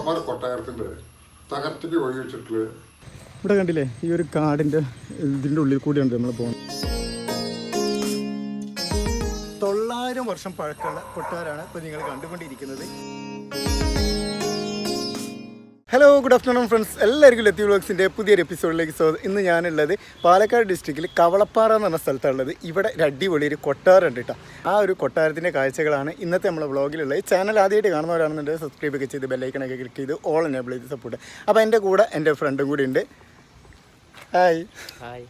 കവളപ്പാറ കൊട്ടാരത്തിന്റെ തകർത്തിട്ട് വഴി വെച്ചിട്ടുള്ളത് ഇവിടെ കണ്ടില്ലേ? ഈ ഒരു കാടിന്റെ ഇതിന്റെ ഉള്ളിൽ കൂടിയാണ് നമ്മൾ പോകുന്നത്. തൊള്ളായിരം വർഷം പഴക്കമുള്ള കൊട്ടാരാണ് ഇപ്പോൾ നിങ്ങൾ കണ്ടുകൊണ്ടിരിക്കുന്നത്. ഹലോ ഗുഡ് ആഫ്റ്റർനൂൺ ഫ്രണ്ട്സ് എല്ലാവർക്കും ലത്തി വ്ളോഗ്സിന്റെ പുതിയൊരു എപ്പിസോഡിലേക്ക് സ്വാഗതം ഇന്ന് ഞാനുള്ളത് പാലക്കാട് ഡിസ്ട്രിക്റ്റിൽ കവളപ്പാറ എന്ന് പറഞ്ഞ സ്ഥലത്താണുള്ളത്. ഇവിടെ അടിപൊളി ഒരു കൊട്ടാരമുണ്ട് കേട്ടോ. ആ ഒരു കൊട്ടാരത്തിന്റെ കാഴ്ചകളാണ് ഇന്നത്തെ വ്ളോഗിലുള്ളത് ഈ ചാനൽ ആദ്യമായിട്ട് കാണുന്നവരാണെന്നുണ്ടെങ്കിൽ സബ്സ്ക്രൈബ് ഒക്കെ ചെയ്ത് ബെല്ലൈക്കണൊക്കെ ക്ലിക്ക് ചെയ്ത് ഓൾ എനേബിൾ ചെയ്ത് സപ്പോർട്ട് അപ്പോൾ എന്റെ കൂടെ എന്റെ ഫ്രണ്ടും കൂടി ഉണ്ട്. ഹായ് ഹായ്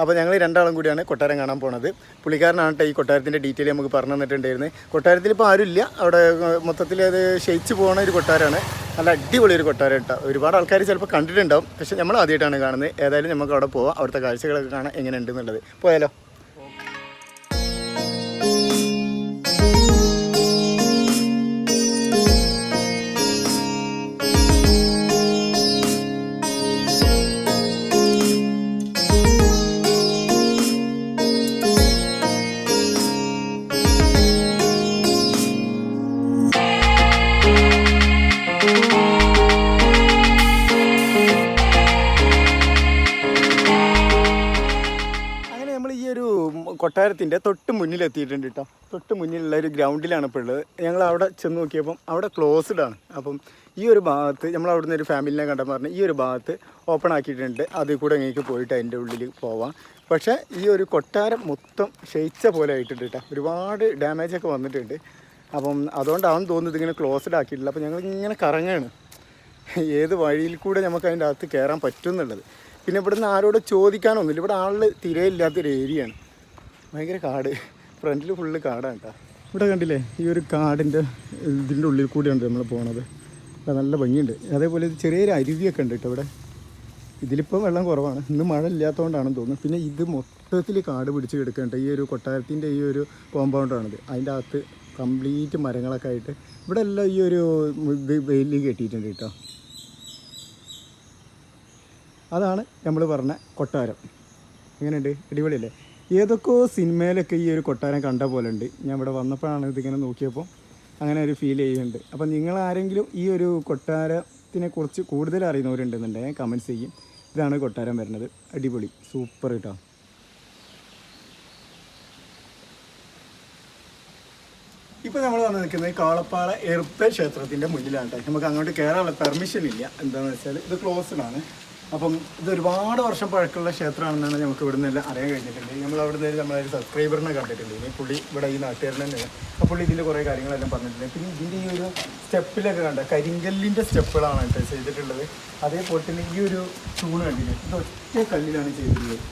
അപ്പോൾ ഞങ്ങൾ രണ്ടാളും കൂടിയാണ് കൊട്ടാരം കാണാൻ പോണത്. പുളിക്കാരനാണ്ട്ടീ ഈ കൊട്ടാരത്തിന്റെ ഡീറ്റെയിൽ നമുക്ക് പറഞ്ഞു തന്നിട്ടുണ്ടായിരുന്നത് കൊട്ടാരത്തിൽ ഇപ്പോൾ ആരുമില്ല അവിടെ മൊത്തത്തിൽ അത് ക്ഷയിച്ച് പോകുന്ന ഒരു കൊട്ടാരമാണ് നല്ല അടിപൊളി ഒരു കൊട്ടാരം കേട്ടോ ഒരുപാട് ആൾക്കാർ ചിലപ്പോൾ കണ്ടിട്ടുണ്ടാവും. പക്ഷേ നമ്മൾ ആദ്യമായിട്ടാണ് കാണുന്നത്. ഏതായാലും നമുക്ക് അവിടെ പോവാം. അവിടുത്തെ കാഴ്ചകളൊക്കെ കാണാൻ എങ്ങനെ ഉണ്ടെന്നുള്ളത് പോയാലോ? കൊട്ടാരത്തിന്റെ തൊട്ട് മുന്നിൽ എത്തിയിട്ടുണ്ട് കേട്ടോ തൊട്ട് മുന്നിലുള്ള ഒരു ഗ്രൗണ്ടിലാണ് ഇപ്പോൾ ഉള്ളത്. ഞങ്ങൾ അവിടെ ചെന്ന് നോക്കിയപ്പം അവിടെ ക്ലോസ്ഡ് ആണ്. അപ്പം ഈ ഒരു ഭാഗത്ത് നമ്മൾ അവിടെ നിന്ന് ഒരു ഫാമിലിനെ കണ്ടാൽ പറഞ്ഞു ഈ ഒരു ഭാഗത്ത് ഓപ്പൺ ആക്കിയിട്ടുണ്ട്. അതിൽ കൂടെ നിങ്ങൾക്ക് പോയിട്ട് അതിന്റെ ഉള്ളിൽ പോവാം. പക്ഷേ ഈ ഒരു കൊട്ടാരം മൊത്തം ക്ഷയിച്ച പോലെ ആയിട്ടുണ്ട് കേട്ടോ ഒരുപാട് ഡാമേജ് ഒക്കെ വന്നിട്ടുണ്ട്. അപ്പം അതുകൊണ്ടാണ് തോന്നുന്നത് ഇതിങ്ങനെ ക്ലോസ്ഡ് ആക്കിയിട്ടില്ല അപ്പം ഞങ്ങൾ ഇങ്ങനെ കറങ്ങാണ്. ഏത് വഴിയിൽ കൂടെ നമുക്ക് അതിന്റെ അകത്ത് കയറാൻ പറ്റും എന്നുള്ളത്. പിന്നെ ഇവിടുന്ന് ആരോട് ചോദിക്കാനൊന്നുമില്ല. ഇവിടെ ആളിൽ തിരയില്ലാത്തൊരു ഏരിയയാണ് ഭയങ്കര കാട്. ഫ്രണ്ടിൽ ഫുള്ള് കാടാണ് കേട്ടോ ഇവിടെ കണ്ടില്ലേ ഈ ഒരു കാടിന്റെ ഇതിന്റെ ഉള്ളിൽ കൂടിയാണ് നമ്മൾ പോണത്. നല്ല ഭംഗിയുണ്ട്. അതേപോലെ ഇത് ചെറിയൊരു അരുവിയൊക്കെ ഉണ്ട് കേട്ടോ ഇവിടെ. ഇതിലിപ്പം വെള്ളം കുറവാണ്. ഇന്ന് മഴ ഇല്ലാത്തതുകൊണ്ടാണെന്ന് തോന്നുന്നു. പിന്നെ ഇത് മൊത്തത്തിൽ കാട് പിടിച്ച് കിടക്കേണ്ട ഈ ഒരു കൊട്ടാരത്തിന്റെ ഈ ഒരു കോമ്പൗണ്ടാണിത് അതിന്റെ അകത്ത് കംപ്ലീറ്റ് മരങ്ങളൊക്കെ ആയിട്ട് ഇവിടെ എല്ലാം ഈ ഒരു ഇത് വെയിൽ കെട്ടിയിട്ടുണ്ട് കേട്ടോ അതാണ് നമ്മൾ പറഞ്ഞ കൊട്ടാരം. എങ്ങനെയുണ്ട്? അടിപൊളിയല്ലേ? ഏതൊക്കെയോ സിനിമയിലൊക്കെ ഈ ഒരു കൊട്ടാരം കണ്ട പോലെ ഉണ്ട് ഞാൻ ഇവിടെ വന്നപ്പോഴാണ് ഇതിങ്ങനെ നോക്കിയപ്പോൾ അങ്ങനെ ഒരു ഫീൽ ചെയ്യുന്നുണ്ട്. അപ്പം നിങ്ങൾ ആരെങ്കിലും ഈ ഒരു കൊട്ടാരത്തിനെ കുറിച്ച് കൂടുതൽ അറിയുന്നവരുണ്ടെന്നുണ്ടെങ്കിൽ കമന്റ്സ് ചെയ്യും. ഇതാണ് കൊട്ടാരം വരുന്നത്. അടിപൊളി. സൂപ്പർ കേട്ടോ ഇപ്പോൾ നമ്മൾ വന്ന് നിൽക്കുന്നത് കാളപ്പാറ എർപ്പ ക്ഷേത്രത്തിന്റെ മുന്നിലാണ് കേട്ടോ നമുക്ക് അങ്ങോട്ട് കയറാനുള്ള പെർമിഷൻ ഇല്ല. എന്താണെന്ന് വെച്ചാൽ ഇത് ക്ലോസ്ഡ് ആണ്. അപ്പം ഇത് ഒരുപാട് വർഷം പഴക്കമുള്ള ക്ഷേത്രമാണെന്നാണ് നമുക്ക് ഇവിടെ നിന്ന് അറിയാൻ കഴിഞ്ഞിട്ടുണ്ട്. നമ്മൾ അവിടെ നിന്ന് നമ്മളൊരു സബ്സ്ക്രൈബറിനെ കണ്ടിട്ടുണ്ട്. ഇനി പുള്ളി ഇവിടെ ഈ നാട്ടുകാരൻ തന്നെയാണ്. അപ്പോൾ പുള്ളി ഇതിന്റെ കുറേ കാര്യങ്ങളെല്ലാം പറഞ്ഞിട്ടുണ്ട്. പിന്നെ ഇതിന്റെ ഈ ഒരു സ്റ്റെപ്പിലൊക്കെ കണ്ട കരിങ്കല്ലിന്റെ സ്റ്റെപ്പുകളാണ് കേട്ടോ ചെയ്തിട്ടുള്ളത്. അതേപോലെ തന്നെ ഈ ഒരു തൂണ് കണ്ടില്ലേ? ഇത് ഒറ്റ കല്ലിലാണ് ചെയ്തിട്ടുള്ളത്.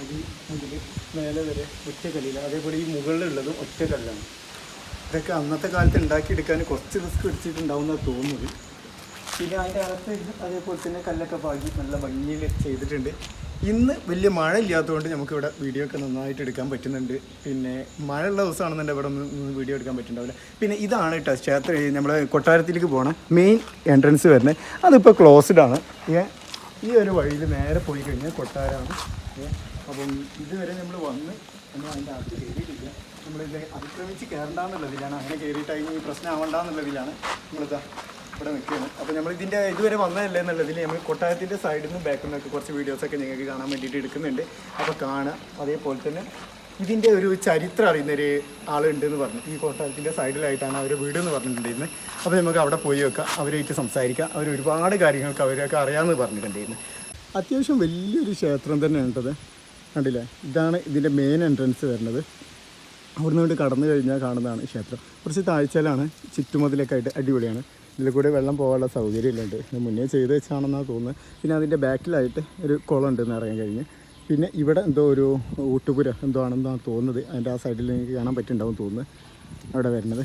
അരി മുതൽ മേലെ വരെ ഒറ്റ കല്ലില്ല അതേപോലെ ഈ മുകളിലുള്ളതും ഒറ്റ കല്ലാണ്. ഇതൊക്കെ അന്നത്തെ കാലത്ത് ഉണ്ടാക്കിയെടുക്കാൻ കുറച്ച് റിസ്ക് എടുത്തിട്ടുണ്ടാവുന്ന തോന്നുന്നത്. പിന്നെ അതിന്റെ അകത്ത് അതേപോലെ തന്നെ കല്ലൊക്കെ പാകി നല്ല ഭംഗിയിൽ ചെയ്തിട്ടുണ്ട്. ഇന്ന് വലിയ മഴ ഇല്ലാത്തതുകൊണ്ട് നമുക്കിവിടെ വീഡിയോ ഒക്കെ നന്നായിട്ട് എടുക്കാൻ പറ്റുന്നുണ്ട്. പിന്നെ മഴയുള്ള ദിവസമാണെന്നുണ്ടെങ്കിൽ ഇവിടെ ഒന്ന് വീഡിയോ എടുക്കാൻ പറ്റുന്നുണ്ടാവില്ല. പിന്നെ ഇതാണ് കേട്ടോ ക്ഷേത്ര. നമ്മുടെ കൊട്ടാരത്തിലേക്ക് പോകണം. മെയിൻ എൻട്രൻസ് വരുന്നത്. അതിപ്പോൾ ക്ലോസ്ഡ് ആണ്. ഏ ഈ ഒരു വഴിയിൽ നേരെ പോയി കഴിഞ്ഞാൽ കൊട്ടാരമാണ്. അപ്പം ഇതുവരെ നമ്മൾ വന്ന് നമ്മൾ അതിന്റെ അകത്ത് കയറിയിട്ടില്ല. നമ്മളിത് അതിക്രമിച്ച് കയറണ്ടെന്നുള്ളതിലാണ്. അങ്ങനെ കയറിയിട്ടായി പ്രശ്നം ആവണ്ടെന്നുള്ളതിലാണ് നമ്മളിതാ ഇവിടെ നിൽക്കുകയാണ്. അപ്പോൾ നമ്മൾ ഇതിന്റെ ഇതുവരെ വന്നതല്ലേ എന്നുള്ളതിൽ നമ്മൾ കൊട്ടാരത്തിന്റെ സൈഡിൽ നിന്ന് ബാക്കിൽ നിന്നൊക്കെ കുറച്ച് വീഡിയോസൊക്കെ നിങ്ങൾക്ക് കാണാൻ വേണ്ടിയിട്ട് എടുക്കുന്നുണ്ട്. അപ്പോൾ കാണാം. അതേപോലെ തന്നെ ഇതിന്റെ ഒരു ചരിത്രം അറിയുന്നൊരു ആളുണ്ട് എന്ന് പറഞ്ഞു. ഈ കൊട്ടാരത്തിന്റെ സൈഡിലായിട്ടാണ് അവർ വീട് എന്ന് പറഞ്ഞിട്ടുണ്ടായിരുന്നത്. അപ്പോൾ നമുക്ക് അവിടെ പോയി വെക്കാം അവരുമായിട്ട് സംസാരിക്കാം. അവർ ഒരുപാട് കാര്യങ്ങൾക്ക് അവരൊക്കെ അറിയാമെന്ന് പറഞ്ഞിട്ടുണ്ടായിരുന്നു. അത്യാവശ്യം വലിയൊരു ക്ഷേത്രം തന്നെയാണ് കണ്ടില്ലേ? ഇതാണ് ഇതിന്റെ മെയിൻ എൻട്രൻസ് വരുന്നത്. അവിടുന്ന് കൊണ്ട് കടന്നു കഴിഞ്ഞാൽ കാണുന്നതാണ് ക്ഷേത്രം. കുറച്ച് താഴ്ചയിലാണ് ചുറ്റുമതിലൊക്കെ ആയിട്ട് അടിപൊളിയാണ്. ഇതിൽ കൂടി വെള്ളം പോകാനുള്ള സൗകര്യമുണ്ട് ഇത് മുന്നേ ചെയ്ത് വെച്ചാണെന്നാണ് തോന്നുന്നത്. പിന്നെ അതിന്റെ ബാക്കിലായിട്ട് ഒരു കുളം ഉണ്ടെന്ന് അറിയാൻ കഴിഞ്ഞ്. പിന്നെ ഇവിടെ എന്തോ ഒരു ഊട്ടുപുര എന്തോ ആണെന്നാണ് തോന്നുന്നത്. അതിന്റെ ആ സൈഡിൽ എനിക്ക് കാണാൻ പറ്റുന്നുണ്ടാവും തോന്നുന്നത്. അവിടെ വരുന്നത്.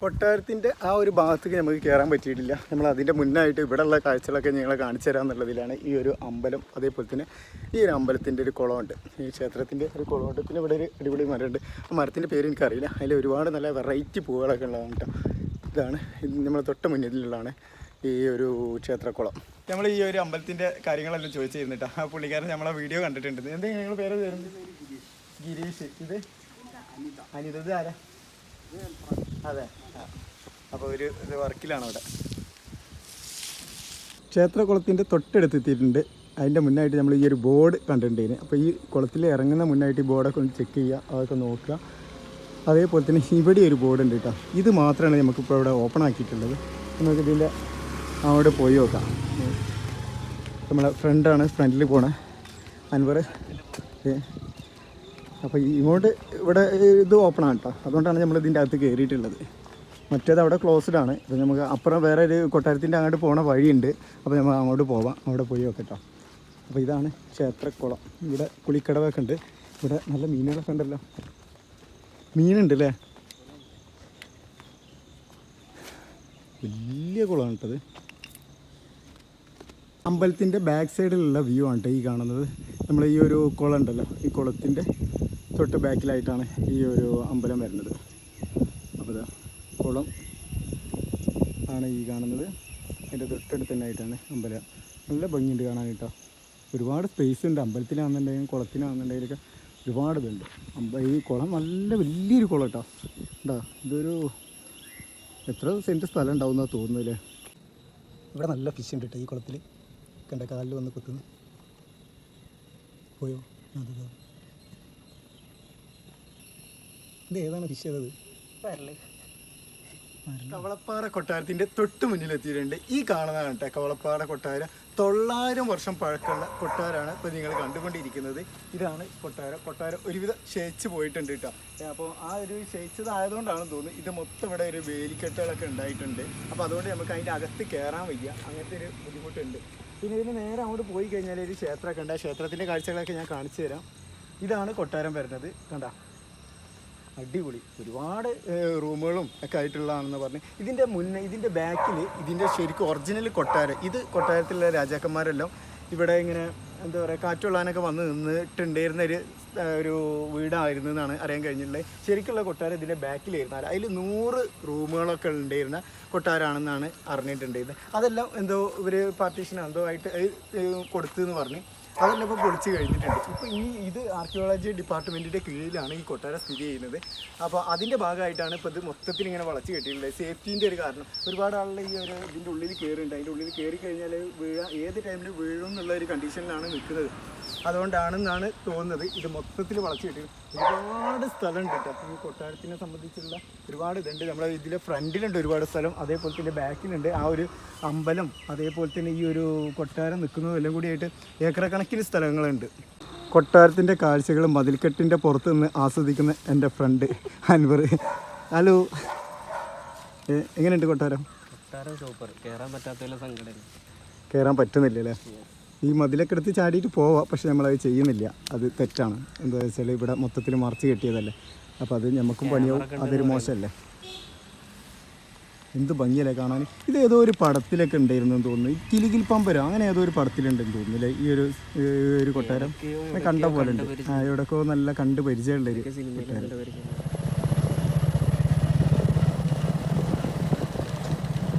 കൊട്ടാരത്തിന്റെ ആ ഒരു ഭാഗത്തേക്ക് നമുക്ക് കയറാൻ പറ്റിയിട്ടില്ല. നമ്മൾ അതിന്റെ മുന്നായിട്ട് ഇവിടെയുള്ള കാഴ്ചകളൊക്കെ ഞങ്ങളെ കാണിച്ചു തരാമെന്നുള്ളതിലാണ് ഈ ഒരു അമ്പലം. അതേപോലെ തന്നെ ഈ ഒരു അമ്പലത്തിന്റെ ഒരു കുളമുണ്ട്. ഈ ക്ഷേത്രത്തിന്റെ ഒരു കുളമുണ്ട്. പിന്നെ ഇവിടെ ഒരു അടിപൊളി മരമുണ്ട്. ആ മരത്തിന്റെ പേര് എനിക്കറിയില്ല. അതിൽ ഒരുപാട് നല്ല വെറൈറ്റി പൂവുകളൊക്കെ ഉള്ളതാണ് കേട്ടോ. ഇതാണ്. ഇത് നമ്മളെ തൊട്ട് മുന്നിലുള്ളതാണ് ഈ ഒരു ക്ഷേത്രക്കുളം. നമ്മൾ ഈ ഒരു അമ്പലത്തിന്റെ കാര്യങ്ങളെല്ലാം ചോദിച്ചിരുന്നിട്ടാ. ആ പുള്ളിക്കാരൻ നമ്മളെ വീഡിയോ കണ്ടിട്ടുണ്ട്. എന്താ നിങ്ങൾ പേര് തരുന്നത് ഗിരീഷ്. ഇത് അനിത. ഇത് ആരാ? അതെ. അപ്പോൾ ഒരു ഇത് വർക്കിലാണ് അവിടെ. ക്ഷേത്രകുളത്തിന്റെ തൊട്ടടുത്ത് എത്തിയിട്ടുണ്ട്. അതിന്റെ മുന്നായിട്ട് നമ്മൾ ഈ ഒരു ബോർഡ് കണ്ടിട്ടുണ്ടായിരുന്നു അപ്പോൾ ഈ കുളത്തിൽ ഇറങ്ങുന്ന മുന്നായിട്ട് ഈ ബോർഡൊക്കെ ഒന്ന് ചെക്ക് ചെയ്യുക അതൊക്കെ നോക്കുക. അതേപോലെ തന്നെ ഇവിടെ ഒരു ബോർഡ് ഉണ്ട് കേട്ടോ. ഇത് മാത്രമാണ് നമുക്കിപ്പോൾ ഇവിടെ ഓപ്പൺ ആക്കിയിട്ടുള്ളത്. നമുക്ക് ഇതിന്റെ അവിടെ പോയി നോക്കാം. നമ്മളെ ഫ്രണ്ടാണ് ഫ്രണ്ടിൽ പോണ. അൻവർ. അപ്പോൾ ഇങ്ങോട്ട് ഇവിടെ ഇത് ഓപ്പൺ ആണ് കേട്ടോ. അതുകൊണ്ടാണ് നമ്മൾ ഇതിന്റെ അകത്ത് കയറിയിട്ടുള്ളത് മറ്റേത് അവിടെ ക്ലോസ്ഡ് ആണ്. അപ്പോൾ നമുക്ക് അപ്പുറം വേറെ ഒരു കൊട്ടാരത്തിന്റെ അങ്ങോട്ട് പോണ വഴിയുണ്ട്. അപ്പോൾ നമ്മൾ അങ്ങോട്ട് പോവാം. അവിടെ പോയി നോക്കട്ടോ അപ്പോൾ ഇതാണ് ക്ഷേത്രക്കുളം. ഇവിടെ കുളിക്കടവൊക്കെ ഉണ്ട്. ഇവിടെ നല്ല മീനുകളൊക്കെ ഉണ്ടല്ലോ. മീനുണ്ട് അല്ലേ വലിയ കുളമാണ് കേട്ടത് അമ്പലത്തിന്റെ ബാക്ക് സൈഡിലുള്ള വ്യൂ ആണ് ട്ടോ ഈ കാണുന്നത്. നമ്മൾ ഈ ഒരു കുളം ഉണ്ടല്ലോ ഈ കുളത്തിന്റെ തൊട്ട് ബാക്കിലായിട്ടാണ് ഈ ഒരു അമ്പലം വരുന്നത്. അപ്പോൾ കുളം ആണ് ഈ കാണുന്നത്. അതിന്റെ തൊട്ടടുത്ത് തന്നെ ആയിട്ടാണ് അമ്പലം. നല്ല ഭംഗിയുണ്ട് കാണാൻ കേട്ടോ. ഒരുപാട് സ്പേസ് ഉണ്ട്. അമ്പലത്തിലാണെന്നുണ്ടെങ്കിലും കുളത്തിനാണെന്നുണ്ടെങ്കിലൊക്കെ ഒരുപാട് ഇതുണ്ട് അമ്പ ഈ കുളം നല്ല വലിയൊരു കുളം കേട്ടോ എന്താ ഇതൊരു എത്ര സെന്റ് സ്ഥലം ഉണ്ടാവും എന്നാണ് തോന്നുന്നില്ലേ? ഇവിടെ നല്ല ഫിഷ് ഉണ്ട് കേട്ടോ ഈ കുളത്തിൽ കണ്ട കാലിൽ വന്ന് കുത്തുന്നു. പോയോ? അത് ഇതാ. ഏതാണ് ഫിഷ് ചെയ്തത് കവളപ്പാറ കൊട്ടാരത്തിന്റെ തൊട്ട് മുന്നിലെത്തിയിട്ടുണ്ട്. ഈ കാണുന്നതാണ് കേട്ടോ കവളപ്പാറ കൊട്ടാരം. തൊള്ളായിരം വർഷം പഴക്കമുള്ള കൊട്ടാരമാണ് ഇപ്പോൾ നിങ്ങൾ കണ്ടുകൊണ്ടിരിക്കുന്നത്. ഇതാണ് കൊട്ടാരം. കൊട്ടാരം ഒരുവിധം ക്ഷയിച്ച് പോയിട്ടുണ്ട് കേട്ടോ. അപ്പോൾ ആ ഒരു ശയിച്ചതായതുകൊണ്ടാണ് തോന്നുന്നത് തോന്നുന്നു ഇത് മൊത്തം ഇവിടെ ഒരു വേലിക്കെട്ടുകളൊക്കെ ഉണ്ടായിട്ടുണ്ട്. അപ്പോൾ അതുകൊണ്ട് നമുക്ക് അതിന്റെ അകത്ത് കയറാൻ വയ്യ. അങ്ങനത്തെ ഒരു ബുദ്ധിമുട്ടുണ്ട്. പിന്നെ ഇതിന് നേരെ അങ്ങോട്ട് പോയി കഴിഞ്ഞാൽ ഒരു ക്ഷേത്രമൊക്കെ ഉണ്ട്. ക്ഷേത്രത്തിന്റെ കാഴ്ചകളൊക്കെ ഞാൻ കാണിച്ചു തരാം. ഇതാണ് കൊട്ടാരം വരുന്നത്. കണ്ടാ? അടിപൊളി. ഒരുപാട് റൂമുകളും ഒക്കെ ആയിട്ടുള്ളതാണെന്ന് പറഞ്ഞ്. ഇതിന്റെ മുന്നേ ഇതിന്റെ ബാക്കിൽ ഇതിന്റെ ശരിക്കും ഒറിജിനൽ കൊട്ടാരം. ഇത് കൊട്ടാരത്തിലെ രാജാക്കന്മാരെല്ലാം ഇവിടെ ഇങ്ങനെ എന്താ പറയുക കാറ്റുള്ളാനൊക്കെ വന്ന് നിന്നിട്ടുണ്ടായിരുന്ന ഒരു ഒരു വീടായിരുന്നു എന്നാണ് അറിയാൻ കഴിഞ്ഞിട്ടുള്ളത്. ശരിക്കുള്ള കൊട്ടാരം ഇതിന്റെ ബാക്കിലായിരുന്നു. അതിൽ നൂറ് റൂമുകളൊക്കെ ഉണ്ടായിരുന്ന കൊട്ടാരമാണെന്നാണ് അറിഞ്ഞിട്ടുണ്ടായിരുന്നത്. അതെല്ലാം എന്തോ ഇവർ പാർട്ടീഷൻ എന്തോ ആയിട്ട് കൊടുത്തു എന്ന് പറഞ്ഞ്. അതെല്ലാം ഇപ്പോൾ പൊളിച്ച് കഴിഞ്ഞിട്ടുണ്ട്. ഇപ്പോൾ ഈ ഇത് ആർക്കിയോളജി ഡിപ്പാർട്ട്മെന്റിന്റെ കീഴിലാണ് ഈ കൊട്ടാരം സ്ഥിതി ചെയ്യുന്നത്. അപ്പോൾ അതിന്റെ ഭാഗമായിട്ടാണ് ഇപ്പോൾ ഇത് മൊത്തത്തിൽ ഇങ്ങനെ വളച്ച് കെട്ടിയിട്ടുള്ളത്. സേഫ്റ്റീന്റെ ഒരു കാരണം. ഒരുപാട് ആളുകൾ ഈ ഒരു ഇതിന്റെ ഉള്ളിൽ കയറുന്നുണ്ട് അതിന്റെ ഉള്ളിൽ കയറി കഴിഞ്ഞാൽ വീഴാ ഏത് ടൈമിൽ വീഴും എന്നുള്ള ഒരു കണ്ടീഷനിലാണ് നിൽക്കുന്നത്. അതുകൊണ്ടാണെന്നാണ് തോന്നുന്നത്. ഇത് മൊത്തത്തിൽ വളച്ച് കിട്ടിയത് ഒരുപാട് സ്ഥലമുണ്ട് കേട്ടോ. ഈ കൊട്ടാരത്തിനെ സംബന്ധിച്ചുള്ള ഒരുപാട് ഇതുണ്ട്. നമ്മുടെ ഇതിലെ ഫ്രണ്ടിലുണ്ട് ഒരുപാട് സ്ഥലം. അതേപോലെ തന്നെ ബാക്കിലുണ്ട്. ആ ഒരു അമ്പലം അതേപോലെ തന്നെ ഈ ഒരു കൊട്ടാരം നിൽക്കുന്നതും എല്ലാം കൂടിയായിട്ട് ഏക്കറക്കണക്കിന് കണക്കിന് സ്ഥലങ്ങളുണ്ട്. കൊട്ടാരത്തിന്റെ കാഴ്ചകൾ മതിൽക്കെട്ടിന്റെ പുറത്ത് നിന്ന് ആസ്വദിക്കുന്ന എന്റെ ഫ്രണ്ട് അൻവർ. ഹലോ. എങ്ങനെയുണ്ട് കൊട്ടാരം? കൊട്ടാരം സൂപ്പർ. കയറാൻ പറ്റാത്തതിലെ സങ്കടം കയറാൻ പറ്റുന്നില്ല അല്ലേ ഈ മതിലൊക്കെ എടുത്ത് ചാടിയിട്ട് പോവാം പക്ഷെ നമ്മളത് ചെയ്യുന്നില്ല. അത് തെറ്റാണ്. എന്താ വെച്ചാൽ ഇവിടെ മൊത്തത്തിൽ മറച്ച് കെട്ടിയതല്ലേ. അപ്പോൾ അത് നമുക്കും പണിയാവും. അതൊരു മോശമല്ലേ? എന്ത് ഭംഗിയല്ലേ കാണാൻ ഇത് ഏതോ ഒരു പടത്തിലൊക്കെ ഉണ്ടായിരുന്നു എന്ന് തോന്നുന്നു. ഈ കിലികിൽ പമ്പരോ അങ്ങനെ ഏതോ ഒരു പടത്തിലുണ്ടെന്ന് തോന്നുന്നു അല്ലേ? ഈ ഒരു ഒരു കൊട്ടാരം. കണ്ട പോലെ ഉണ്ട്. ആ എവിടെയൊക്കെ നല്ല കണ്ട് പരിചയമുള്ളൊരു കൊട്ടാരം.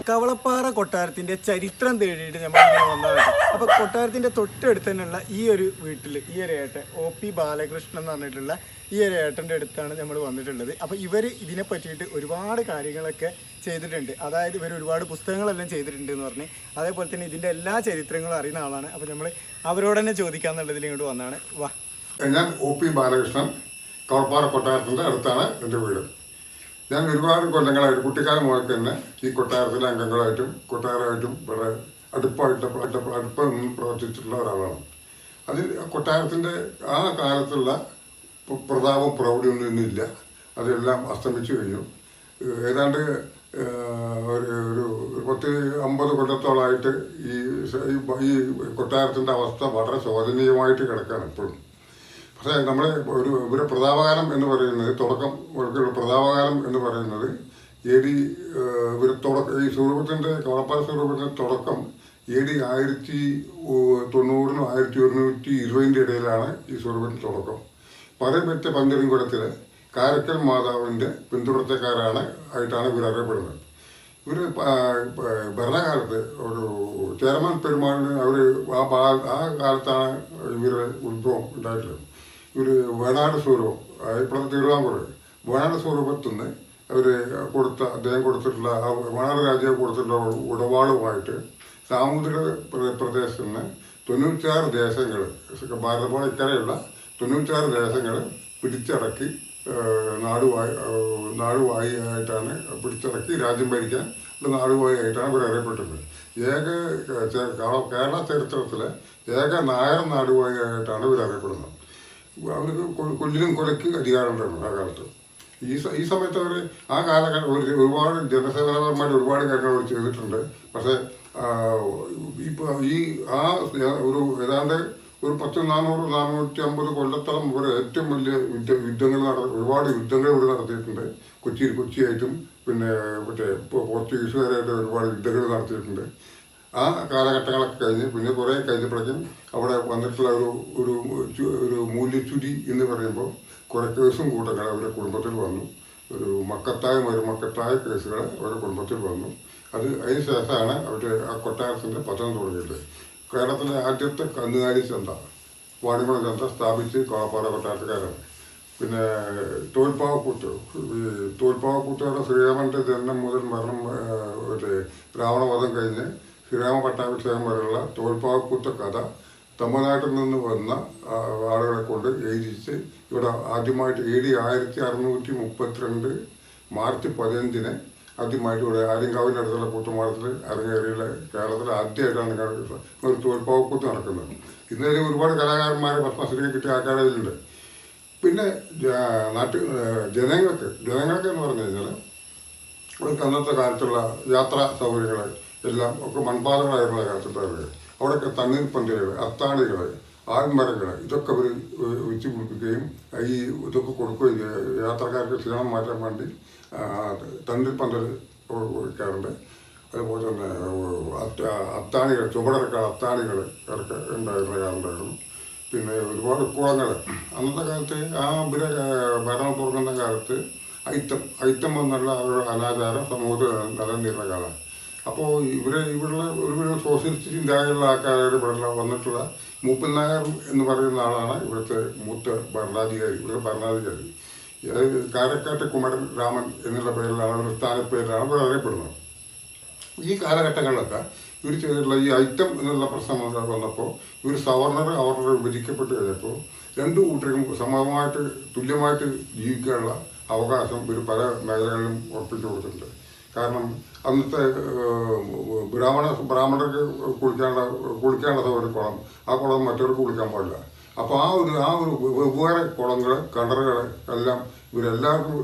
കവളപ്പാറ കൊട്ടാരത്തിന്റെ ചരിത്രം തേടിയിട്ട് നമ്മൾ ഇങ്ങനെ വന്നതാണ്. അപ്പൊ കൊട്ടാരത്തിന്റെ തൊട്ടടുത്ത് തന്നെയുള്ള ഈ ഒരു വീട്ടിൽ ഈ ഒരു ഏട്ടൻ ഒ പി ബാലകൃഷ്ണൻ എന്ന് പറഞ്ഞിട്ടുള്ള ഈ ഒരു ഏട്ടന്റെ അടുത്താണ് നമ്മൾ വന്നിട്ടുള്ളത്. അപ്പോൾ ഇവർ ഇതിനെ പറ്റിയിട്ട് ഒരുപാട് കാര്യങ്ങളൊക്കെ ചെയ്തിട്ടുണ്ട്. അതായത് ഇവർ ഒരുപാട് പുസ്തകങ്ങളെല്ലാം ചെയ്തിട്ടുണ്ട് എന്ന് പറഞ്ഞ്. അതേപോലെ തന്നെ ഇതിന്റെ എല്ലാ ചരിത്രങ്ങളും അറിയുന്ന ആളാണ്. അപ്പോൾ നമ്മൾ അവരോട് തന്നെ ചോദിക്കാന്നുള്ളതിൽ ഇങ്ങോട്ട് വന്നാണ്. വാ. ഞാൻ ഒ പി ബാലകൃഷ്ണൻ കവളപ്പാറ കൊട്ടാരത്തിന്റെ അടുത്താണ് എന്റെ വീട്. ഞാൻ ഒരുപാട് കൊല്ലങ്ങളായിട്ട് കുട്ടിക്കാലം മുതൽ തന്നെ ഈ കൊട്ടാരത്തിലെ അംഗങ്ങളായിട്ടും കൊട്ടാരമായിട്ടും വളരെ അടുപ്പായിട്ട് അടുപ്പ- പ്രവർത്തിച്ചിട്ടുള്ള ഒരാളാണ്. അതിൽ കൊട്ടാരത്തിന്റെ ആ കാലത്തുള്ള പ്രതാപം പ്രൗഢിയൊന്നും ഇന്നില്ല അതെല്ലാം അസ്തമിച്ചു കഴിഞ്ഞു. ഏതാണ്ട് ഒരു ഒരു പത്ത് അമ്പത് കൊല്ലത്തോളമായിട്ട് ഈ ഈ കൊട്ടാരത്തിന്റെ അവസ്ഥ വളരെ ശോചനീയമായിട്ട് കിടക്കുകയാണ് ഇപ്പോഴും. പക്ഷേ നമ്മുടെ ഒരു ഒരു പ്രതാപകാലം എന്ന് പറയുന്നത് തുടക്കം ഒരു പ്രതാപകാലം എന്ന് പറയുന്നത് എ ഡി ഒരു തുടക്കം ഈ സ്വരൂപത്തിന്റെ കളപ്പാല സ്വരൂപത്തിന്റെ തുടക്കം എ ഡി ആയിരത്തി തൊണ്ണൂറിനും ആയിരത്തി ഒരുന്നൂറ്റി ഇരുപതിന്റെ ഇടയിലാണ് ഈ സ്വരൂപത്തിന്റെ തുടക്കം. പറയപ്പെട്ട പന്തരിൻകുളത്തിലെ കാരക്കൽ മാതാവിന്റെ പിന്തുടർച്ചക്കാരാണ് ആയിട്ടാണ് ഇവർ അറിയപ്പെടുന്നത്. ഇവർ ഭരണകാലത്ത് ഒരു ചേരമാൻ പെരുമാളിന് അവർ ആ കാലത്താണ് ഇവരുടെ ഉത്ഭവം ഉണ്ടായിട്ടുള്ളത്. ഇവർ വേണാട് സ്വരൂപം ഇപ്പോഴത്തെ തിരുവിതാംകൂർ വേണാട് സ്വരൂപത്തിൽ നിന്ന് അവർ കൊടുത്ത അദ്ദേഹം കൊടുത്തിട്ടുള്ള ആ വേണാട് രാജ്യം കൊടുത്തിട്ടുള്ള ഉടപാടുമായിട്ട് സാമുദ്രിക പ്രദേശത്തിൽ പ്രദേശത്ത് നിന്ന് തൊണ്ണൂറ്റാറ് ദേശങ്ങൾ ഭാരതപോലെ ഇക്കരയുള്ള തൊണ്ണൂറ്റാറ് ദേശങ്ങൾ പിടിച്ചടക്കി നാടുവായി നാടുവായി ആയിട്ടാണ് പിടിച്ചടക്കി രാജ്യം ഭരിക്കാൻ നാടുവായി ആയിട്ടാണ് ഇവർ അറിയപ്പെട്ടത്. ഏക കേരള ചരിത്രത്തിലെ ഏക നായർ നാടുവായി ആയിട്ടാണ് ഇവർ അറിയപ്പെടുന്നത്. അവർക്ക് കൊല്ലിനും കൊലയ്ക്ക് അധികാരമുണ്ടായിരുന്നു ആ കാലത്ത്. ഈ ഈ സമയത്ത് അവർ ആ കാലഘട്ടം ഒരുപാട് ജനസേവനപരമായിട്ട് ഒരുപാട് കാര്യങ്ങൾ അവർ ചെയ്തിട്ടുണ്ട്. പക്ഷേ ഇപ്പോൾ ഈ ആ ഒരു ഏതാണ്ട് ഒരു പത്ത് നാനൂറ് നാനൂറ്റി അമ്പത് കൊല്ലത്തോളം ഇവർ ഏറ്റവും വലിയ യുദ്ധ യുദ്ധങ്ങൾ നട ഒരുപാട് യുദ്ധങ്ങൾ ഇവിടെ നടത്തിയിട്ടുണ്ട്. കൊച്ചിയിൽ കൊച്ചിയായിട്ടും പിന്നെ മറ്റേ പോർച്ചുഗീസുകാരായിട്ട് ഒരുപാട് യുദ്ധങ്ങൾ നടത്തിയിട്ടുണ്ട്. ആ കാലഘട്ടങ്ങളൊക്കെ കഴിഞ്ഞ് പിന്നെ കുറേ കഴിഞ്ഞപ്പോഴേക്കും അവിടെ വന്നിട്ടുള്ള ഒരു ഒരു ഒരു മൂല്യച്യുതി എന്ന് പറയുമ്പോൾ കുറേ കേസും കൂട്ടങ്ങൾ അവരുടെ കുടുംബത്തിൽ വന്നു. ഒരു മക്കത്തായ മരുമക്കത്തായ കേസുകൾ അവരുടെ കുടുംബത്തിൽ വന്നു. അത് അതിന് ശേഷമാണ് അവർ ആ കൊട്ടാരത്തിന്റെ പതനം തുടങ്ങിയത് കേരളത്തിലെ ആദ്യത്തെ കന്നുകാലി ചന്ത വാണിമണ ചന്ത സ്ഥാപിച്ച് കോളപ്പാറ കൊട്ടാരക്കാരാണ് പിന്നെ തോൽപ്പാവക്കൂത്ത് ഈ തോൽപ്പാവക്കൂത്തുകാരുടെ ശ്രീരാമന്റെ ജനനം മുതൽ മരണം മറ്റേ രാവണവധം കഴിഞ്ഞ് ശ്രീരാമ പട്ടാഭിഷേകം വരെയുള്ള തോൽപ്പാവക്കൂത്ത കഥ തമിഴ്നാട്ടിൽ നിന്ന് വന്ന ആളുകളെ കൊണ്ട് എഴുതിച്ച് ഇവിടെ ആദ്യമായിട്ട് എ ഡി ആയിരത്തി അറുന്നൂറ്റി മുപ്പത്തിരണ്ട് മാർച്ച് പതിനഞ്ചിന് ആദ്യമായിട്ട് ഇവിടെ ആര്യങ്കാവിന്റെ അടുത്തുള്ള കൂത്തുമാളത്തിൽ അരങ്ങേറിയുള്ള കേരളത്തിൽ ആദ്യമായിട്ടാണ് ഒരു തോൽപ്പാവക്കൂത്ത് നടക്കുന്നത്. ഇന്നലെ ഒരുപാട് കലാകാരന്മാരെ പത്മശ്രീ കിട്ടിയ ആൾക്കാരിലുണ്ട് പിന്നെ നാട്ടു ജനങ്ങൾക്ക് ജനങ്ങൾക്ക് എന്ന് പറഞ്ഞു കഴിഞ്ഞാൽ അവർക്ക് അന്നത്തെ കാലത്തുള്ള യാത്രാ സൗകര്യങ്ങൾ എല്ലാം ഒക്കെ മൺപാതകളായിരുന്ന കാലത്തുണ്ടായിരുന്നത് അവിടെയൊക്കെ തണ്ണീർ പന്തലുകൾ അത്താണികൾ ആൽമരങ്ങൾ ഇതൊക്കെ അവർ വെച്ച് പിടിപ്പിക്കുകയും ഈ ഇതൊക്കെ കൊടുക്കുകയും. യാത്രക്കാർക്ക് ക്ഷീണം മാറ്റാൻ വേണ്ടി തണ്ണീർ പന്തൽ വയ്ക്കാറുണ്ട് അതുപോലെ തന്നെ അത്ത- അത്താണികൾ ചുവടക്കാർ അത്താണികൾ ഇറക്ക ഉണ്ടായിരുന്ന പിന്നെ ഒരുപാട് കുളങ്ങൾ. അന്നത്തെ കാലത്ത് ആ ഇവരെ ഭരണം തുടങ്ങുന്ന കാലത്ത് ഐത്തം ഐത്തം എന്നുള്ള അനാചാരം സമൂഹത്തിൽ നിലനിന്നിരുന്ന കാലം. അപ്പോൾ ഇവരെ ഒരു ഒരുപാട് സോഷ്യലിസ്റ്റ് ചിന്താഗതിയുള്ള ആൾക്കാരുടെ ഇവിടെ വന്നിട്ടുള്ള മൂപ്പൻ നായർ എന്ന് പറയുന്ന ആളാണ് ഇവിടുത്തെ മൂത്ത ഭരണാധികാരി ഇവിടെ ഭരണാധികാരി. കാരക്കാട്ടെ കുമരൻ രാമൻ എന്നുള്ള പേരിലാണ് സ്ഥാന സ്ഥാനപ്പേരിലാണ് ഇവർ അറിയപ്പെടുന്നത്. ഈ കാലഘട്ടങ്ങളിലൊക്കെ ഇവർ ചെയ്തിട്ടുള്ള ഈ ഐറ്റം എന്നുള്ള പ്രശ്നം വന്നപ്പോൾ ഇവർ സവർണർ അവർണർ വിഭജിക്കപ്പെട്ട് കഴിഞ്ഞപ്പോൾ രണ്ട് കൂട്ടർക്കും സമമായിട്ട് തുല്യമായിട്ട് ജീവിക്കാനുള്ള അവകാശം ഇവർ പല മേഖലകളിലും ഉറപ്പിച്ചു കൊടുത്തിട്ടുണ്ട്. കാരണം അന്നത്തെ ബ്രാഹ്മണ ബ്രാഹ്മണർക്ക് കുളിക്കാനുള്ള കുളിക്കാനുള്ളത് ഒരു കുളം. ആ കുളം മറ്റവർക്ക് കുളിക്കാൻ പാടില്ല. അപ്പോൾ ആ ഒരു ആ ഒരു വെവ്വേറെ കുളങ്ങൾ കിണറുകൾ എല്ലാം ഇവരെല്ലാവർക്കും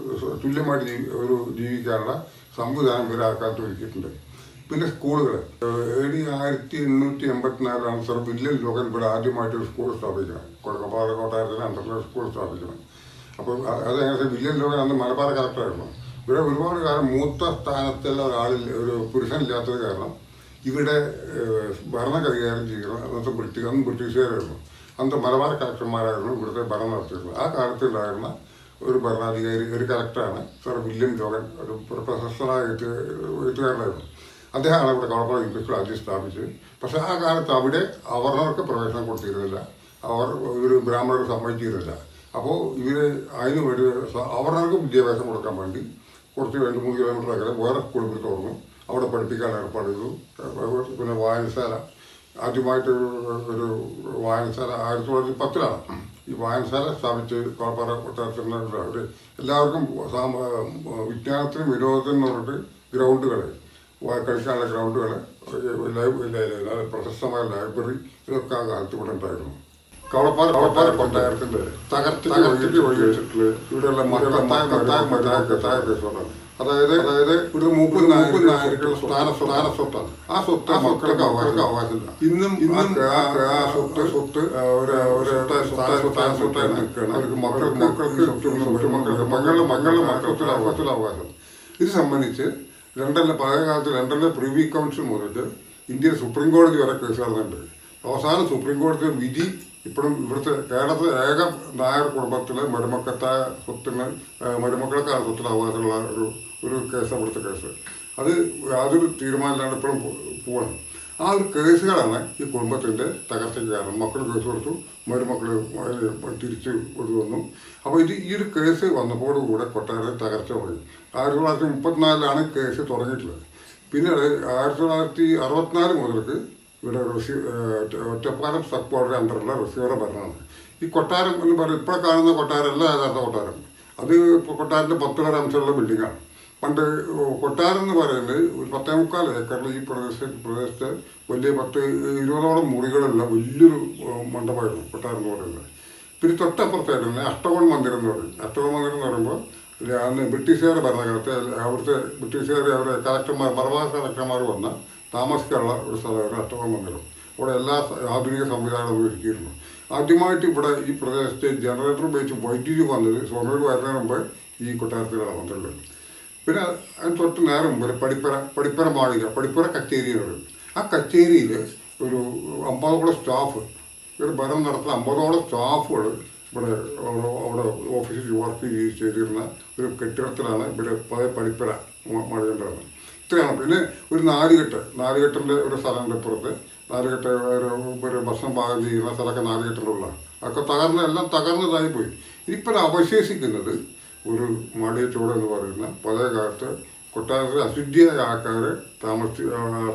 തുല്യമായിട്ട് ജീവി ഒരു ജീവിക്കാനുള്ള സംവിധാനം ഇവർ ആ കാലത്ത് ഒരുക്കിയിട്ടുണ്ട്. പിന്നെ സ്കൂളുകൾ എ ഡി ആയിരത്തി എണ്ണൂറ്റി എൺപത്തിനാലിലാണ് സർ വില്യൻ ലോകൻ ഇവിടെ ആദ്യമായിട്ട് സ്കൂൾ സ്ഥാപിക്കണം കൊടക്കപ്പാറ കൊട്ടാരത്തിന് അണ്ടർ സ്കൂൾ സ്ഥാപിക്കണം അപ്പോൾ അതെങ്ങനെ വില്യൻ ലോകൻ അന്ന് മലബാർ കളക്ടറായിരുന്നു. ഇവിടെ ഒരുപാട് കാലം മൂത്ത സ്ഥാനത്തുള്ള ഒരാളിൽ ഒരു പുരുഷനില്ലാത്തത് കാരണം. ഇവിടെ ഭരണ കൈകാര്യം ചെയ്യുന്ന അന്നത്തെ ബ്രിട്ടീഷ് അന്ന് ബ്രിട്ടീഷുകാരായിരുന്നു. അന്നത്തെ മലബാർ കളക്ടർമാരായിരുന്നു ഇവിടുത്തെ ഭരണം നടത്തിയിരുന്നത്. ആ കാലത്തുണ്ടായിരുന്ന ഒരു ഭരണാധികാരി ഒരു കളക്ടറാണ് സർ വില്യം ജോഗൻ ഒരു പ്ര- പ്രശസ്തനായ എഴുത്ത് എഴുത്തുകാരനായിരുന്നു. അദ്ദേഹമാണ് ഇവിടെ കളപ്പാട് ഇംഗ്ലീഷ് ആദ്യം സ്ഥാപിച്ചത്. പക്ഷേ ആ കാലത്ത് അവിടെ അവർണർക്ക് പ്രവേശനം കൊടുത്തിരുന്നില്ല. അവർ ഒരു ബ്രാഹ്മണർക്ക് സമ്മതിച്ചിരുന്നില്ല. അപ്പോൾ ഇവർ അതിനു വേണ്ടി അവർണർക്ക് വിദ്യാഭ്യാസം കൊടുക്കാൻ വേണ്ടി കുറച്ച് രണ്ട് മൂന്ന് കിലോമീറ്റർ അകലെ വേറെ സ്കൂളിൽ തുറന്നു അവിടെ പഠിപ്പിക്കാൻ ഏർപ്പാട് ചെയ്തു പിന്നെ വായനശാല. ആദ്യമായിട്ട് ഒരു- വായനശാല ആയിരത്തി തൊള്ളായിരത്തി പത്തിലാണ്. ഈ വായനശാല സ്ഥാപിച്ച് കോളപ്പാറ കൊട്ടാരത്തിൽ അവർ എല്ലാവർക്കും വിജ്ഞാനത്തിനും വിനോദത്തിനും പറഞ്ഞിട്ട് ഗ്രൗണ്ടുകൾ കളിക്കാനുള്ള ഗ്രൗണ്ടുകൾ പ്രശസ്തമായ ലൈബ്രറി ഇതൊക്കെ ആ കാലത്ത് ഇവിടെ ഉണ്ടായിരുന്നു. തകർത്തി തകർത്തിട്ട് ഇവിടെയുള്ള മത്തായ കത്തായ അതായത് അതായത് ഇവിടെ മുപ്പത് നായകരുടെ സ്ഥാന സ്ഥാന സ്വത്താണ് ആ സ്വത്ത് മക്കൾക്ക് അവർക്ക് അവകാശമില്ല ഇന്നും ഇന്നും ആ സ്വത്ത് സ്വത്ത് ആ, ഒരു ഒരു സ്ഥാന സ്ഥാന സ്വത്തായി നിൽക്കുകയാണ് അവർക്ക് മക്കൾക്ക് മക്കൾക്ക് സ്വത്ത് മക്കൾക്ക് മക്കൾക്ക് അവകാശത്തിൽ അവകാശം ഇത് സംബന്ധിച്ച് ലണ്ടനിലെ പഴയ കാലത്ത് ലണ്ടനിലെ പ്രിവി കൗൺസിൽ മുതൽ ഇന്ത്യൻ സുപ്രീം കോടതി വരെ കേസ് നടന്നിട്ടുണ്ട് അവസാനം സുപ്രീം കോടതി വിധി ഇപ്പോഴും ഇവിടുത്തെ കേരളത്തിലെ ഏക നായർ കുടുംബത്തിലെ മരുമക്കത്തായ സ്വത്തിന് ആ, സ്വത്തിൽ അവകാശമുള്ള ഒരു ഒരു കേസ് ഇവിടുത്തെ കേസ്. അത് യാതൊരു തീരുമാനമില്ലാണ്ട് ഇപ്പോഴും പോവാണ്. ആ ഒരു കേസുകളാണ് ഈ കുടുംബത്തിന്റെ തകർച്ചയ്ക്ക് കാരണം. മക്കൾ കേസ് കൊടുത്തു മരുമക്കൾ തിരിച്ച് കൊണ്ടുവന്നു. അപ്പോൾ ഇത് ഈ ഒരു കേസ് വന്നപ്പോഴുകൂടെ കൊട്ടാരം തകർച്ച തുടങ്ങി ആയിരത്തി തൊള്ളായിരത്തി മുപ്പത്തിനാലിലാണ് കേസ് തുടങ്ങിയിട്ടുള്ളത്. പിന്നീട് ആയിരത്തി തൊള്ളായിരത്തി അറുപത്തിനാല് മുതൽക്ക് ഇവിടെ റിസീ ഒറ്റപ്പാലം സബ് കോടതി അണ്ടറിലെ റിസീവറെ ഭരണമാണ്. ഈ കൊട്ടാരം എന്ന് പറയുന്നത് ഇപ്പോൾ കാണുന്ന കൊട്ടാരമല്ല യഥാർത്ഥ കൊട്ടാരം. അത് ഇപ്പോൾ കൊട്ടാരത്തിന്റെ പത്ത് വരെ അംശമുള്ള ബിൽഡിങ്ങാണ് പണ്ട് കൊട്ടാരം എന്ന് പറയുന്നത് ഒരു പത്തേ മുക്കാൽ ഏക്കറിൽ ഈ പ്രദേശ പ്രദേശത്ത് വലിയ പത്ത് ഇരുപതോളം മുറികളുള്ള വലിയൊരു മണ്ഡപമായിരുന്നു കൊട്ടാരം എന്ന് പറയുന്നത്. പിന്നെ തൊട്ടപ്പുറത്തായിരുന്നു അഷ്ടകോൺ മന്ദിരം എന്ന് പറയും. അഷ്ടകോൺ മന്ദിരം എന്ന് പറയുമ്പോൾ അന്ന് ബ്രിട്ടീഷുകാരുടെ ഭരണകാലത്ത് അവിടുത്തെ ബ്രിട്ടീഷുകാർ അവരുടെ കളക്ടർമാർ മലബാർ കളക്ടർമാർ വന്ന താമസിക്കാനുള്ള ഒരു സ്ഥലമാണ് അഷ്ടകോൺ മന്ദിരം ഇവിടെ എല്ലാ ആധുനിക സംവിധാനവും ഒരുക്കിയിരുന്നു ആദ്യമായിട്ട് ഇവിടെ ഈ പ്രദേശത്ത് ജനറേറ്റർ ഉപയോഗിച്ച് വൈദ്യുതി വന്നത് സ്വർണൂർ വരുന്നതിന് മുമ്പ് ഈ കൊട്ടാരത്തിലാണ് വന്നിട്ടുള്ളത്. പിന്നെ അതിന് തൊട്ട് നേരം മുമ്പിൽ പടിപ്പര പടിപ്പര മാളിക പടിപ്പര കച്ചേരിയിലുണ്ട് ആ കച്ചേരിയിൽ ഒരു അമ്പതോളം സ്റ്റാഫ് ഒരു ഭരണം നടത്തുന്ന അമ്പതോളം സ്റ്റാഫുകൾ ഇവിടെ അവിടെ അവിടെ ഓഫീസിൽ വർക്ക് ചെയ്ത് ചെയ്തിരുന്ന ഒരു കെട്ടിടത്തിലാണ് ഇവിടെ പഴയ പടിപ്പര മാളികണ്ടായിരുന്നത് ഇത്രയാണ് പിന്നെ ഒരു നാലുകെട്ട്. നാലുകെട്ടിന്റെ ഒരു സ്ഥലമുണ്ട് ഇപ്പുറത്ത്. നാലുകെട്ട് ഒരു ഭക്ഷണം പാകം ചെയ്യുന്ന സ്ഥലമൊക്കെ നാലുകെട്ടിലുള്ളതാണ്. അതൊക്കെ തകർന്ന് എല്ലാം തകർന്നതായി പോയി. ഇപ്പം അവശേഷിക്കുന്നത് ഒരു മാളികച്ചോട് എന്ന് പറയുന്ന പഴയ കാലത്ത് കൊട്ടാരത്തിൽ അശുദ്ധിയായ ആൾക്കാർ താമസി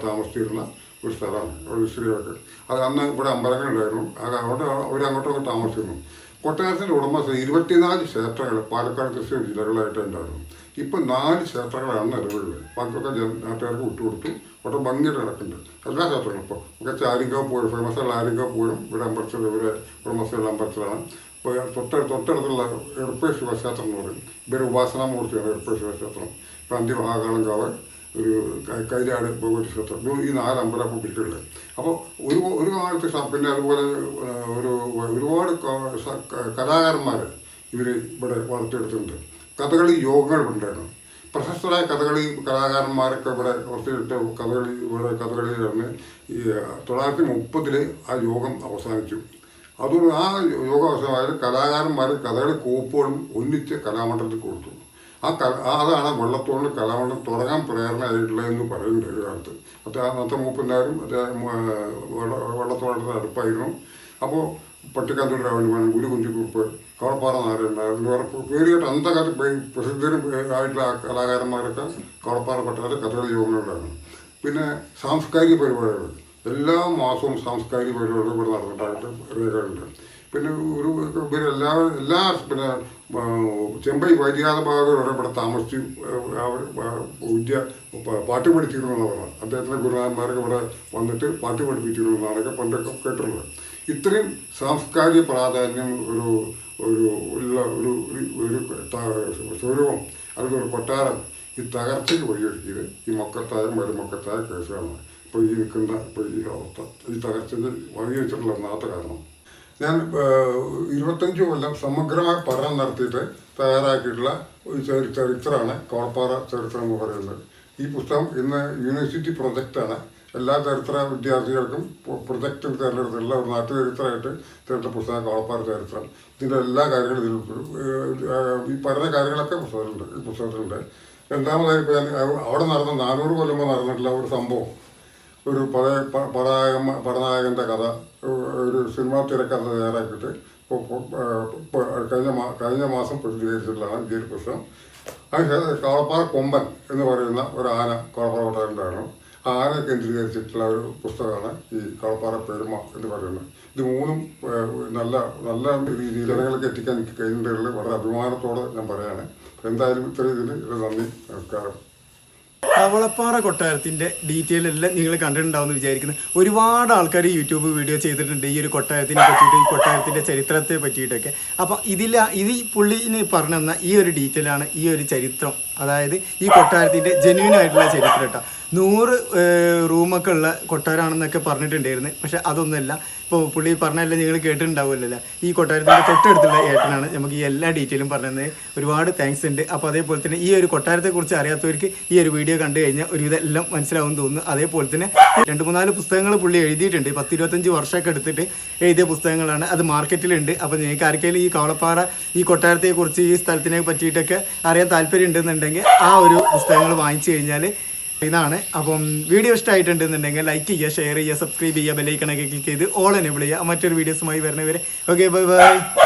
താമസിച്ചിരുന്ന ഒരു സ്ഥലമാണ്. ഒരു സ്ത്രീയൊക്കെ. അത് അന്ന് ഇവിടെ അമ്പലങ്ങളുണ്ടായിരുന്നു അത് അവിടെ അവർ അങ്ങോട്ടൊക്കെ അങ്ങോട്ട് താമസിച്ചിരുന്നു. കൊട്ടാരത്തിന്റെ ഉടമസ്ഥ ഇരുപത്തിനാല് ക്ഷേത്രങ്ങൾ പാലക്കാട് തൃശ്ശൂർ ജില്ലകളായിട്ട് ഉണ്ടായിരുന്നു ഇപ്പം നാല് ക്ഷേത്രങ്ങളാണ് നിലവിലുള്ളത് ബാക്കിയൊക്കെ നാട്ടുകാർക്ക് വിട്ടുകൊടുത്തു. അവിടെ ഭംഗിയായിട്ട് നടക്കുന്നുണ്ട്. എല്ലാ ക്ഷേത്രങ്ങളും ഇപ്പോൾ ഒക്കെ ചാരിങ്കാവ് പൂരം ഫേമസ് ഉള്ള ആരിങ്കാവ് പൂരം ഇവിടെ അമ്പലത്തിൽ ഇവരെ ഉടമസ്ഥയുള്ള അമ്പലത്തിലാണ്. ഇപ്പോൾ തൊട്ട് തൊട്ടടുത്തുള്ള എറുപ്പേ ശിവക്ഷേത്രം എന്ന് പറയും ഇവരെ ഉപാസനാമൂർത്തിയാണ് എറുപ്പേ ശിവക്ഷേത്രം ഇപ്പം അന്തിമഹാകാളങ്കാവ് ഒരു കൈരാട് ഭഗവതി ക്ഷേത്രം. ഈ നാല് അമ്പലം ഇപ്പോൾ പിടിക്കുള്ളത് അപ്പോൾ ഒരു ഒരു കാലത്ത് പിന്നെ അതുപോലെ ഒരു ഒരുപാട് കലാകാരന്മാർ ഇവർ ഇവിടെ വളർത്തിയെടുത്തിട്ടുണ്ട്. കഥകളി യോഗങ്ങൾ ഉണ്ടായിരുന്നു പ്രശസ്തരായ കഥകളി കലാകാരന്മാരൊക്കെ ഇവിടെ കുറച്ചിട്ട് കഥകളി ഇവിടെ തന്നെ ഈ തൊള്ളായിരത്തി മുപ്പതിൽ ആ യോഗം അവസാനിച്ചു. അതുകൊണ്ട് ആ യോഗം അവസാനമായാലും കലാകാരന്മാർ കഥകളി കോപ്പുകളും ഒന്നിച്ച് കലാമണ്ഡലത്തിൽ കൊടുത്തു. ആ ആ- അതാണ് വെള്ളത്തോളിൽ കലാമണ്ഡലം തുടങ്ങാൻ പ്രേരണയായിട്ടുള്ളതെന്ന് പറയുന്നുണ്ട് ഒരു കാലത്ത്. മറ്റേ അന്നത്തെ മൂപ്പന്മാരും മറ്റേ വെള്ളത്തോളത്തെ അടുപ്പായിരുന്നു. അപ്പോൾ പട്ടിക്കാത്തൂർ വേണം ഗുരു കുഞ്ചിക്കുറുപ്പ് കവളപ്പാറ പറഞ്ഞ പേരുകേട്ട് അന്നത്തെ കാലത്ത് പ്രസിദ്ധരും ആയിട്ടുള്ള കലാകാരന്മാരൊക്കെ കവളപ്പാറ പട്ടാതെ കഥകളി യോഗങ്ങളുണ്ടായിരുന്നു പിന്നെ സാംസ്കാരിക പരിപാടികൾ എല്ലാ മാസവും സാംസ്കാരിക പരിപാടികൾ ഇവിടെ നടന്നിട്ടായിട്ട് രേഖകളുണ്ട് പിന്നെ ഒരു പിന്നെ എല്ലാ എല്ലാ പിന്നെ ചെമ്പൈ വൈദ്യാത ഭാഗങ്ങളും ഇവിടെ താമസിച്ച് വിദ്യ പാട്ട് പഠിച്ചിരുന്നു എന്ന് പറഞ്ഞു അദ്ദേഹത്തിന്റെ ഗുരുനാഥന്മാരൊക്കെ ഇവിടെ വന്നിട്ട് പാട്ട് പഠിപ്പിച്ചിരുന്നു എന്നാണൊക്കെ പണ്ടൊക്കെ കേട്ടിട്ടുള്ളത് ഇത്രയും സാംസ്കാരിക പ്രാധാന്യം ഒരു ഒരു ഉള്ള ഒരു ഒരു- സ്വരൂപം അല്ലെങ്കിൽ ഒരു കൊട്ടാരം. ഈ തകർച്ചയ്ക്ക് വഴിയൊരുക്കിയത് ഈ മൊക്കത്തായ മരുമൊക്കത്തായ കേസുകളാണ്. ഇപ്പോൾ ഈ നിൽക്കുന്ന ഇപ്പോൾ ഈ അവസ്ഥ ഈ തകർച്ചയ്ക്ക് വഴിവെച്ചിട്ടുള്ള ഒന്നാമത്തെ കാരണം. ഞാൻ ഇരുപത്തഞ്ച് കൊല്ലം സമഗ്രമായ പഠനം നടത്തിയിട്ട് തയ്യാറാക്കിയിട്ടുള്ള ഒരു ചരി- ചരിത്രമാണ് കോളപ്പാറ ചരിത്രം എന്ന് പറയുന്നത്. ഈ പുസ്തകം ഇന്ന് യൂണിവേഴ്സിറ്റി പ്രൊജക്റ്റാണ്. എല്ലാ ചരിത്ര വിദ്യാർത്ഥികൾക്കും പ്രൊജക്റ്റ് തിരഞ്ഞെടുത്തിട്ടുള്ള ഒരു നാട്ടു ചരിത്രമായിട്ട് തിരഞ്ഞെടുത്ത പുസ്തകം കോളപ്പാറ ചരിത്രം. ഇതിന്റെ എല്ലാ കാര്യങ്ങളും ഇതിൽ ഉൾപ്പെടും. ഈ പറഞ്ഞ കാര്യങ്ങളൊക്കെ പുസ്തകത്തിലുണ്ട്. ഈ പുസ്തകത്തിലുണ്ട്. രണ്ടാമതായി അവിടെ നടന്ന നാനൂറ് കൊല്ലം നടന്നിട്ടുള്ള ഒരു സംഭവം. ഒരു പഴയ പ- പടനായകന്റെ കഥ ഒരു സിനിമാ തിരക്കഥ തയ്യാറാക്കിയിട്ട് കഴിഞ്ഞ കഴിഞ്ഞ മാസം പ്രസിദ്ധീകരിച്ചിട്ടുള്ളതാണ് ഇന്ത്യയിൽ പുസ്തകം. അതിന് കോളപ്പാറ കൊമ്പൻ എന്ന് പറയുന്ന ഒരു ആന കോളപ്പാറ കൊട്ടാരന്റെ ആ ആനയെ കേന്ദ്രീകരിച്ചിട്ടുള്ള ഒരു പുസ്തകമാണ് ഈ കളപ്പാറ പെരുമ എന്ന് പറയുന്നത്. ഇത് മൂന്നും നല്ല നല്ല രീതിയിൽ ജനങ്ങൾക്ക് എത്തിക്കാൻ എനിക്ക് വളരെ അഭിമാനത്തോടെ ഞാൻ പറയാണ്. എന്തായാലും ഇത്ര ഇതിൽ ഇത് നന്ദി നമസ്കാരം. കവളപ്പാറ കൊട്ടാരത്തിന്റെ ഡീറ്റെയിൽ എല്ലാം നിങ്ങൾ കണ്ടിട്ടുണ്ടാവുമെന്ന് വിചാരിക്കുന്നത് ഒരുപാട് ആൾക്കാർ യൂട്യൂബ് വീഡിയോ ചെയ്തിട്ടുണ്ട് ഈ ഒരു കൊട്ടാരത്തിനെ പറ്റിയിട്ട് ഈ കൊട്ടാരത്തിന്റെ ചരിത്രത്തെ പറ്റിയിട്ടൊക്കെ. അപ്പം ഇതിൽ ഇത് പുള്ളിന് പറഞ്ഞു തന്ന ഈ ഒരു ഡീറ്റെയിലാണ് ഈ ഒരു ചരിത്രം. അതായത് ഈ കൊട്ടാരത്തിന്റെ ജെന്യൂൻ ആയിട്ടുള്ള ചരിത്രം കേട്ടോ. നൂറ് റൂമൊക്കെ ഉള്ള കൊട്ടാരമാണെന്നൊക്കെ പറഞ്ഞിട്ടുണ്ടായിരുന്നു. പക്ഷെ അതൊന്നുമല്ല. ഇപ്പോൾ പുള്ളി പറഞ്ഞല്ല നിങ്ങൾ കേട്ടിട്ടുണ്ടാവില്ലല്ലോ ഈ കൊട്ടാരത്തിന്റെ തൊട്ടടുത്തുള്ള ഏട്ടനാണ് നമുക്ക് ഈ എല്ലാ ഡീറ്റെയിലും പറഞ്ഞത്. ഒരുപാട് താങ്ക്സ് ഉണ്ട്. അപ്പോൾ അതേപോലെ തന്നെ ഈ ഒരു കൊട്ടാരത്തെക്കുറിച്ച് അറിയാത്തവർക്ക് ഈ ഒരു വീഡിയോ കണ്ടു കഴിഞ്ഞാൽ ഒരുവിധം എല്ലാം മനസ്സിലാവും തോന്നുന്നു. അതേപോലെ തന്നെ രണ്ട് മൂന്നാൽ പുസ്തകങ്ങൾ പുള്ളി എഴുതിയിട്ടുണ്ട്. പത്ത് ഇരുപത്തഞ്ച് വർഷമൊക്കെ എടുത്തിട്ട് എഴുതിയ പുസ്തകങ്ങളാണ്. അത് മാർക്കറ്റിലുണ്ട്. അപ്പോൾ നിങ്ങൾക്ക് ആർക്കെങ്കിലും ഈ കവളപ്പാറ ഈ കൊട്ടാരത്തെക്കുറിച്ച് ഈ സ്ഥലത്തിനെ പറ്റിയിട്ടൊക്കെ അറിയാൻ താല്പര്യം ഉണ്ടെന്നുണ്ടെങ്കിൽ ആ ഒരു പുസ്തകങ്ങൾ വാങ്ങിച്ചു കഴിഞ്ഞാൽ ഇതാണ്. അപ്പം വീഡിയോ ഇഷ്ടമായിട്ടുണ്ടെന്നുണ്ടെങ്കിൽ ലൈക്ക് ചെയ്യുക ഷെയർ ചെയ്യുക സബ്സ്ക്രൈബ് ചെയ്യുക ബെല്ലൈക്കണൊക്കെ ക്ലിക്ക് ചെയ്ത് ഓൾ എനേബിൾ ചെയ്യുക. മറ്റൊരു വീഡിയോസുമായി വരുന്നവരെ. Okay bye bye